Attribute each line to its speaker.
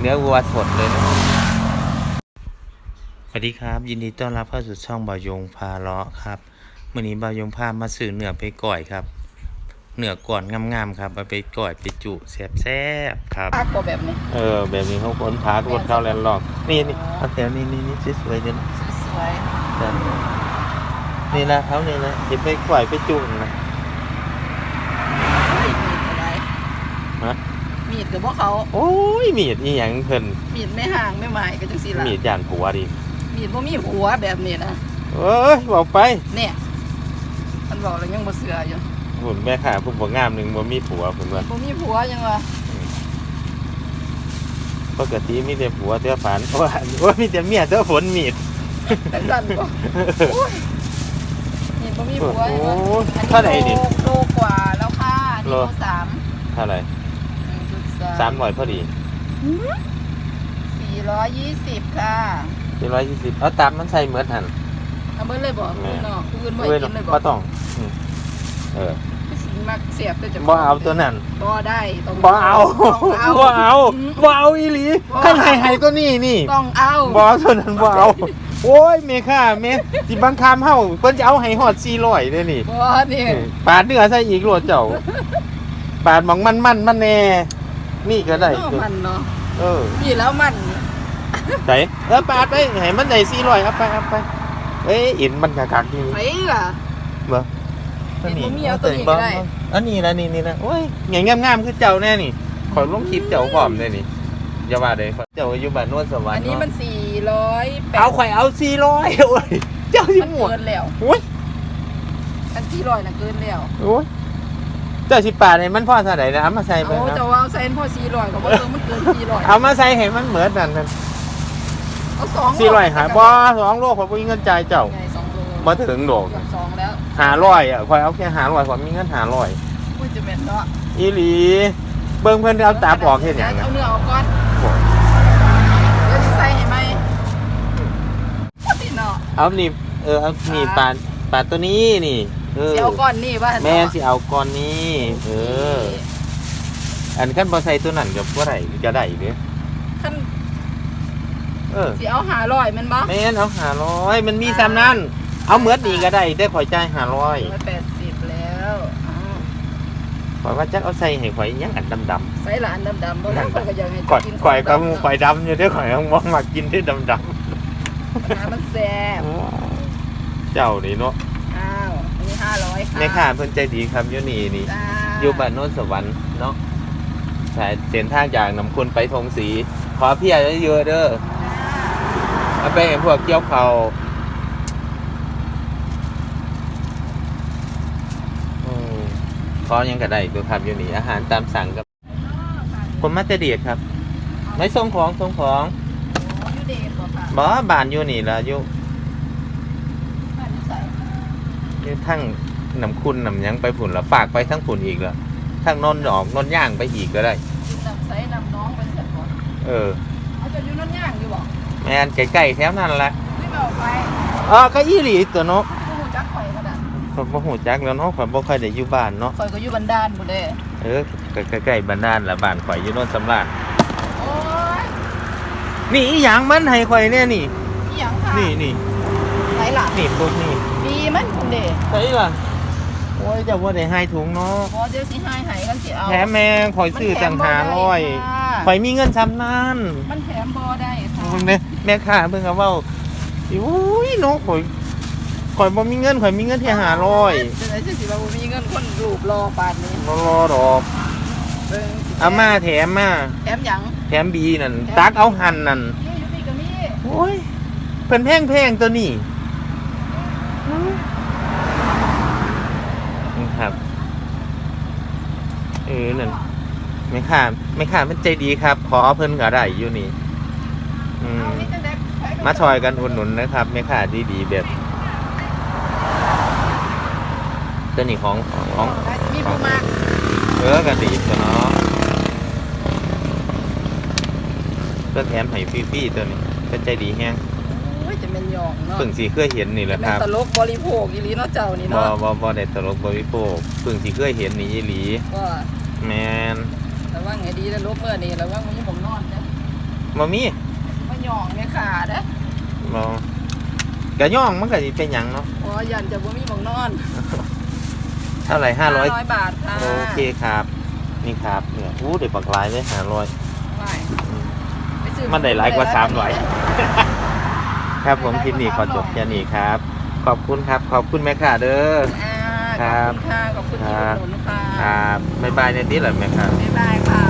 Speaker 1: เนื้อวัวสดเลยนะสวัสดีครับ ยินดีต้อนรับเข้าสู่ช่องบายงพาเลาะครับมื่อนี้บายงพามาสื่อเนื้อไปก่อยครับเนื้อก่อนงามๆครับเอาไปก่อยไปจุแซ่บๆครับ
Speaker 2: ภาคกว่าแบบนี้
Speaker 1: เออ แบบนี้เขาค้นพากดเข้าแลนด์หลอกนี่นี่เอาแถวนี้นี่นี่สวยๆเดี๋ยวนะ
Speaker 2: สวย
Speaker 1: นี่นะเขานี่นะเดี๋ยวไปก่อยไปจุนะ
Speaker 2: เฮ้ยมีดอะไร
Speaker 1: ฮะ
Speaker 2: มีด กับพวกเขา
Speaker 1: โอ้ยมีดนี่ยังเพิ่น
Speaker 2: มีดไม่ห่างไม่หมายก็จังสิล่ะ
Speaker 1: มีดย่านผัวดิ
Speaker 2: มีดบ่มีหัวแบบนี้นะ
Speaker 1: เอ้ยบอกไป
Speaker 2: เนี่ยมันบอกแล้วยังบ่เสืออยู่
Speaker 1: หุ่นแม่ข่าผู้บ่งามหนึ่งบ่มีผัวผมว่า
Speaker 2: บ่มีผัวยังวะ
Speaker 1: ปกติมีแต่ผัวเท่าฝันเพราะว่าว่ามีแต่เมียเท่าฝนมีด
Speaker 2: แต่สั่นบ่โอ้ยมีดบ่มีผัวยังวะ
Speaker 1: โอ้
Speaker 2: อันนี้
Speaker 1: เท่าไหร่นี่
Speaker 2: โลโลกว่าแล้วค่ะนี่
Speaker 1: โล
Speaker 2: โลสาม
Speaker 1: เท่าไหร่
Speaker 2: หนึ่งจุด
Speaker 1: สามร้อยพอดี
Speaker 2: สี่ร้อยยี่สิบค่ะ
Speaker 1: สี่ร้อยยี่สิบเอาตามมันใส่เหมือนหัน
Speaker 2: เอาเบิ่เลยบ่
Speaker 1: แม่
Speaker 2: คุณเนาะคุณบ่
Speaker 1: เว้ย
Speaker 2: กินเลยบ่
Speaker 1: บ่ต้องอืมเออ
Speaker 2: คือสิมักเสียบแต่จะ
Speaker 1: บ่เอาตัวนั้น
Speaker 2: บ่ได้ต้อง
Speaker 1: บ่เอา
Speaker 2: ต้องเอา
Speaker 1: บ่เอา
Speaker 2: อืม
Speaker 1: บ่เอาอีหลี
Speaker 2: บ่
Speaker 1: ข้างให้ให้ตัวนี้นี่
Speaker 2: ต้องเอา
Speaker 1: บ่เอาตัวนั้นบ่เอาโอ้ยเมค่าเมสิบังคับเฮาเพิ่นจะเอาให้ฮอด400เด้นี่
Speaker 2: บ่นี่
Speaker 1: ปาดเนื้อใส่อีกโลดเจ้าปาดหมองมันมันมันแน่ นี่ก็ได้
Speaker 2: เออมันเนาะ
Speaker 1: เออ
Speaker 2: นี่แล้วมัน
Speaker 1: ไหนเออปาดไปให้มันได้สี่ร้อยเอาไปเอาไปเอ้ยอินมันกะกักนี่
Speaker 2: ไผล่ะ
Speaker 1: บ่
Speaker 2: เห็นบ่มีเอาตัวนี้ก็ได้
Speaker 1: อันนี้ละนี่นี่นะโอ้ยใหญ่งามๆคือเจ้าแน่นี่ขอลงคลิปเจ้าพร้อมเลยนี่อย่าว่าเลยเจ้าอยู่บ้านโนวลสวรร
Speaker 2: อัน
Speaker 1: ค์
Speaker 2: นี้มัน
Speaker 1: เนาะ
Speaker 2: สี่ร้อยแปด
Speaker 1: เอาข่อยเอาสี่ร้อยโอ้ยเจ้าสิ
Speaker 2: มัน
Speaker 1: หมด
Speaker 2: เกินแล้ว
Speaker 1: โอ้ย
Speaker 2: อันสี่ร้อยน่ะเกินแล้ว
Speaker 1: โอ้ย เจ้าสิปาดให้มันพอเท่าไหร่นะเอามาใส่ไป
Speaker 2: เอา
Speaker 1: นะ
Speaker 2: จะว่าเอาใส่พอสี่ร้อยก็บ่เออมันเกินสี่ร้อย
Speaker 1: เอามาใส่ให้มันเหมือนนั่นนั่น
Speaker 2: เอาสอง
Speaker 1: สี่ร้อยหายบ่สองโลข่อยบ่มีเงินจ่ายเจ้า
Speaker 2: ใหญ่สองโล
Speaker 1: บ่ถึงดอก
Speaker 2: เกือบสองแล้ว
Speaker 1: หาร้อยอะข่อยเอาแค่หาร้อยข่อยมีเงินหาร้อย
Speaker 2: อุ้ยจะเป็นเนาะ
Speaker 1: อีหลีเบิ่งเพิ่นเอาตาออกเฮ็ดหยัง
Speaker 2: เอา
Speaker 1: อะ
Speaker 2: เนื้อออกก่อนเดี๋ยวสิใส่ให้ไหมนี่เนาะ
Speaker 1: เอานี่เออเอานี่ปลาปลาตัวนี้นี่ เออ
Speaker 2: สิเอาก้อนนี่ว่า
Speaker 1: แม่นสิเอาก้อนนี้เออ อันคันบ่ใส่ตัวนั้นก็บ่ได้จะได้เด้
Speaker 2: ขั้น
Speaker 1: เออ
Speaker 2: สิเอาหาร้อยแมันบ่
Speaker 1: แม่นเอาหาร้อยมันมีซ้ำนั้นเอาเหมือนนี่ก็ได้ได้ข่อยจ่ายหาร้อย
Speaker 2: ร้อยแปดสิบแล้วอ้าว
Speaker 1: ข่อยว่าจักเอาใส่ให้ข่อยอิหยังอันดำๆ
Speaker 2: ใส่หลานดำๆบ่แล้วก็ยังให้
Speaker 1: ข่อย
Speaker 2: กิน
Speaker 1: ข่อยก็
Speaker 2: ขงดำ
Speaker 1: ข่อยดำอยู่เด้อข่อยยังบ่มักกินที่ดำ
Speaker 2: หามันแซ่บ
Speaker 1: ๆเจ้านี่เนาะ
Speaker 2: อ้าวอันนี้ ห้าร้อยค่ะ
Speaker 1: แม่ค้าเพิ่นใจดีครับอยู่นี่นี่
Speaker 2: จ้า
Speaker 1: อยู่บ้านโน้นสวรรค์เนาะสายเส้นทางจากนำคุณไปทงสี ขอเพียเยอะๆเด้อเอาไปให้พวกเกี่ยวเขาวอืมขอหยังก็ได้ตัวครับอยู่นี่อาหารตามสั่งกับผมมาแต่เดียดครับ ไม่ส่งของส่งของ
Speaker 2: โอ้ยเดทบ่ค่ะ
Speaker 1: บ่บ้านอยู่นี่ละอยู่
Speaker 2: บ้านอยู่ใส่
Speaker 1: อยู่ทั้งนำคุณนำหยังไปผุนละฝากไปทั้งผุนอีกละทั้งนนท์ออกนนท์ย่างไปอีกก็ได้
Speaker 2: กินน้ำใส่น้ำน้องไปเสร็จก่อน
Speaker 1: เออ
Speaker 2: เอาจะอยู่นั่นย่างอยู่บ่
Speaker 1: แม่นใกล้ๆแถวนั้นแหละ
Speaker 2: ไม่เอาไป
Speaker 1: อ๋อก็อีหลีตัวเนาะ
Speaker 2: ผู้หูจักข่อยก็ได้
Speaker 1: ผมบ่ฮู้จักแล้วเนาะข่อยบ่ค่อยได้อยู่บ้านเนาะ
Speaker 2: ข่อยก็อยู่บันดาลบ่เด้
Speaker 1: เออใกล้ๆบ้านด้านละบ้านข่อยอยู่โนนสำราญ
Speaker 2: โอ้ย
Speaker 1: นี่อีหยังมันให้ข่อยเนี่ยนี่
Speaker 2: อีหยังค่ะ
Speaker 1: นี่นี่
Speaker 2: ไหนล่ะ
Speaker 1: นี่ปุ๊บนี่
Speaker 2: ดี มันคุณเด้
Speaker 1: ใช่ล่ะโอ้ยเจะบ่ได้ให้ถุงเนาะ
Speaker 2: บ่เดี๋ยวสิให้ให้กันสิเอา
Speaker 1: แถมแม่งข่อยซื้อตั้ง
Speaker 2: มันแถมบ่ได้ค่ะ
Speaker 1: 500ข่อยมีเงินซ้ำนั้น
Speaker 2: มันแถมบ่ได้ค่ะ
Speaker 1: เบิ่งเด้แม่ค้าเพิ่นก็เว้าอุ้ยเนาะข่อยข่อยบ่มีเงินข่อยมีเงินแค่500
Speaker 2: จะไหนจะสิว่าบ่มีเงินคนรูปรอปานนี้
Speaker 1: บ่รอดอก
Speaker 2: เบิ่งสิ
Speaker 1: เอามาแถมมา
Speaker 2: แถมหยัง
Speaker 1: แถมบีนั่นตักเอาหั่นนั่น
Speaker 2: นี่อยู่นี่ก็มี
Speaker 1: โอ้ยเพิ่นแพงแพงๆตัวนี้นี่ครับ เออนั่นไม่ค่าไม่ค่ามันใจดีครับ ขอเพิ่นก็ได้อยู่นี่อืม
Speaker 2: เอานี่จังได๋ไป
Speaker 1: มาชอยกันอุดหนุนนะครับ ไม่ค่าดีๆแบบตัวนี้ของของ
Speaker 2: ได้สิมีผู้มาก
Speaker 1: เออกันดีตัวเนาะก็แถมให้ฟรีๆตัวนี้ก็ใจดีแฮง
Speaker 2: โอ้ยจะเป็นหยองเนาะ
Speaker 1: เพิ่งสีเคยเห็นนี่แหละ
Speaker 2: เป็
Speaker 1: คนรับ
Speaker 2: ตลกบริโภคอีหลีเนาะเจ้านี่
Speaker 1: บอ
Speaker 2: เนาะ
Speaker 1: บอบอได้ตลกบริโภคเพิ่งสีเคยเห็นนี่อีหลี
Speaker 2: ก็
Speaker 1: แมน
Speaker 2: ระวังให้ดีแล้วลบเมื่อนี่ระวังมันมีผมนอนจ้ะ
Speaker 1: บ่มี
Speaker 2: มาหยองเนี่ยค่ะเด้อ
Speaker 1: บ่กะย่องมันก็สิเป็นหยังเนาะ
Speaker 2: อ๋อยันจะบ่มีหมองนอน
Speaker 1: เท่าไหร่ห้าร้อย
Speaker 2: บาทค่ะ
Speaker 1: โอเคครับ นี่ครับเนี่ยอู้เด็กปักหลายเลยห้าร้อย
Speaker 2: ไม่ไปซื้อ
Speaker 1: มันได้หลายกว่าสามร้อยครับผมคลิปนี้ขอจบแค่นี้ครับ ขอบคุณครับ ขอบคุณแม่ค่ะเด้อ
Speaker 2: อ่า
Speaker 1: ครับ
Speaker 2: ขอบคุณค่ะ ขอบคุณที่
Speaker 1: ครั
Speaker 2: อุ
Speaker 1: บ
Speaker 2: ดหนุนค่ะ
Speaker 1: ครับบ๊ายบายในนี้แหละแม่ค่ะ
Speaker 2: บ๊ายบายค่ะ